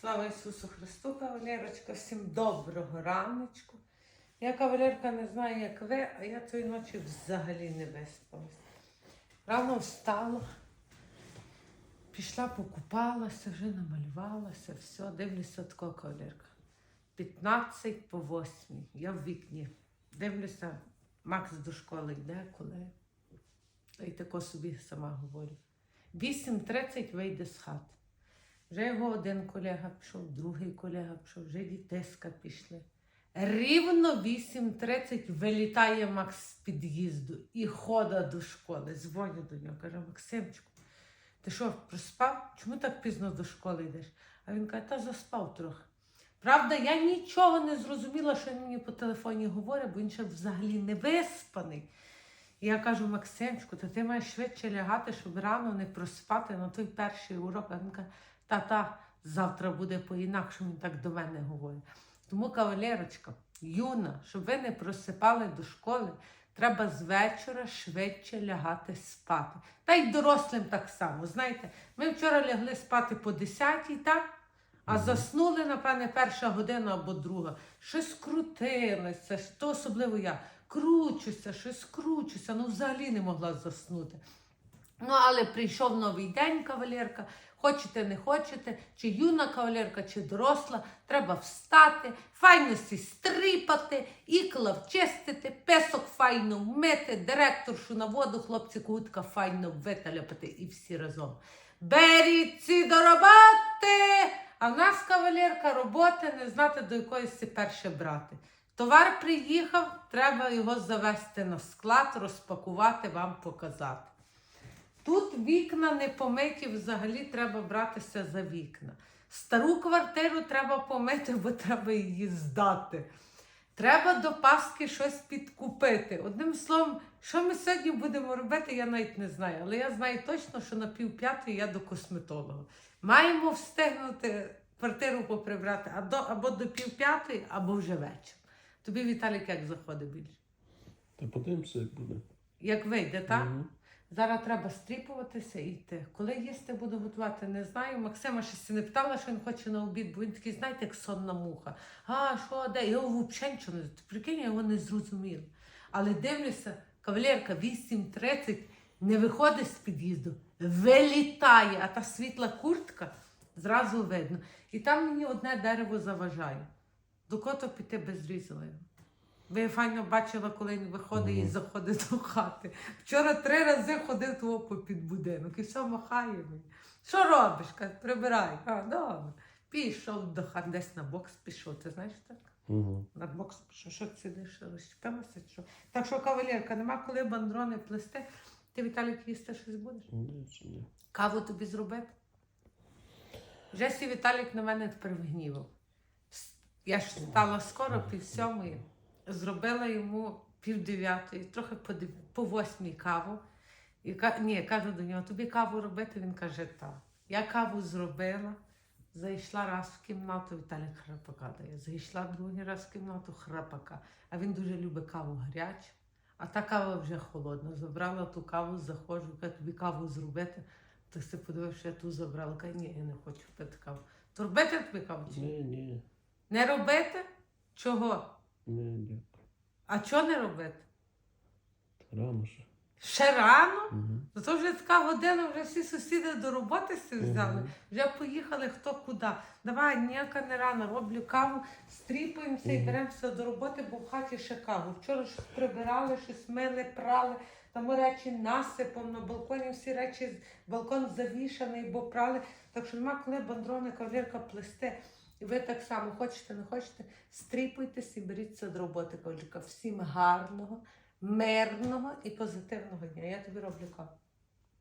Слава Ісусу Христу, кавалерочка, всім доброго раночку. Я кавалерка не знаю, як ви, а я тої ночі взагалі не виспалась. Рано встала, пішла, покупалася, вже намалювалася, все, дивлюся такого кавалерка. 15 по 8. Я в вікні. Дивлюся, Макс до школи йде, коли. І тако собі сама говорю. 8.30 вийде з хати. Вже його один колега пішов, другий колега пішов, вже дітиська пішли. Рівно 8.30 вилітає Макс з під'їзду і хода до школи. Дзвоню до нього, каже, Максимчику, ти що, проспав? Чому так пізно до школи йдеш? А він каже, та заспав трохи. Правда, я нічого не зрозуміла, що він мені по телефоні говорить, бо він ще взагалі не виспаний. І я кажу, Максимчику, то ти маєш швидше лягати, щоб рано не проспати на той перший урок. А він каже, та-та, завтра буде по-інакшому, він так до мене говорить. Тому, кавалерочка, юна, щоб ви не просипали до школи, треба з вечора швидше лягати спати. Та й дорослим так само. Знаєте, ми вчора лягли спати по 10 так? А заснули, напевне, перша година або друга. Щось крутилося, то особливо я. Кручуся, щось кручуся, ну взагалі не могла заснути. Ну, але прийшов новий день, кавалерка. Хочете, не хочете, чи юна кавалерка, чи доросла, треба встати, файно сі стріпати, ікла вчистити, песок файно вмити, директоршу на воду, хлопці кутка файно виталяпати і всі разом. Беріться до роботи! А в нас кавалерка роботи не знати до якоїсь перше брати. Товар приїхав, треба його завести на склад, розпакувати, вам показати. Тут вікна не помиті, взагалі треба братися за вікна. Стару квартиру треба помити, бо треба її здати. Треба до Пасхи щось підкупити. Одним словом, що ми сьогодні будемо робити, я навіть не знаю. Але я знаю точно, що на півп'ятої я до косметолога. Маємо встигнути квартиру поприбрати або до півп'ятої, або вже вечір. Тобі Віталік як заходить більше? Та подивимося, як буде. Як вийде, так? Мгм. Зараз треба стріпуватися і йти. Коли їсти буду готувати, не знаю. Максима ще не питала, що він хоче на обід, бо він такий, знаєте, як сонна муха. А, що, де? Я його взагалі нічого не Прикинь, я його не зрозуміла. Але дивлюся, кавалерка 8.30 не виходить з під'їзду, вилітає, а та світла куртка зразу видно. І там мені одне дерево заважає. До кото піти без різала. Ви файно бачила, коли він виходить і заходить до хати. Вчора три рази ходив того по під будинок і все махає мені. Що робиш? Каже, прибирай. А, добре. Пішов до хати, десь на бокс пішов. Ти знаєш так? Мгм. На бокс пішов, що сидиш, розчепилася, що. Так що, кавалерка, нема коли бандрони плести. Ти Віталік їсти щось будеш? Чи ні. Каву тобі зробити? Вже сі Віталік на мене тепер вгнівав. Я ж встала скоро, пів сьомої, зробила йому пів дев'ятої, трохи по, по восьмій каву. І ні, кажу до нього, тобі каву робити? Він каже, так. Я каву зробила, зайшла раз в кімнату, Віталік храпака дає. Зайшла другий раз в кімнату, храпака. А він дуже любить каву гарячу. А та кава вже холодна. Забрала ту каву, заходжу, кажу, тобі каву зробити. Ти подивився, я ту забрала. Каже, ні, я не хочу пити каву. То робити тобі каву? Ні, ні. Не робити? Чого? Дякую. А чого не робити? Рано ще. Ще рано? Мгм. Зато вже така година, вже всі сусіди до роботи всі взяли. Мгм. Вже поїхали хто куди. Давай, ніяка не рано, роблю каву, стріпуємося і Мгм. беремося до роботи, бо в хаті ще каву. Вчора щось прибирали, щось мили, прали. Там речі насипом на балконі, всі речі, балкон завішаний, бо прали. Так що нема коли бандрони кавалерка плести. І ви так само хочете, не хочете, стріпуйтесь і беріться до роботи, коліка. Всім гарного, мирного і позитивного дня. Я тобі роблю каву.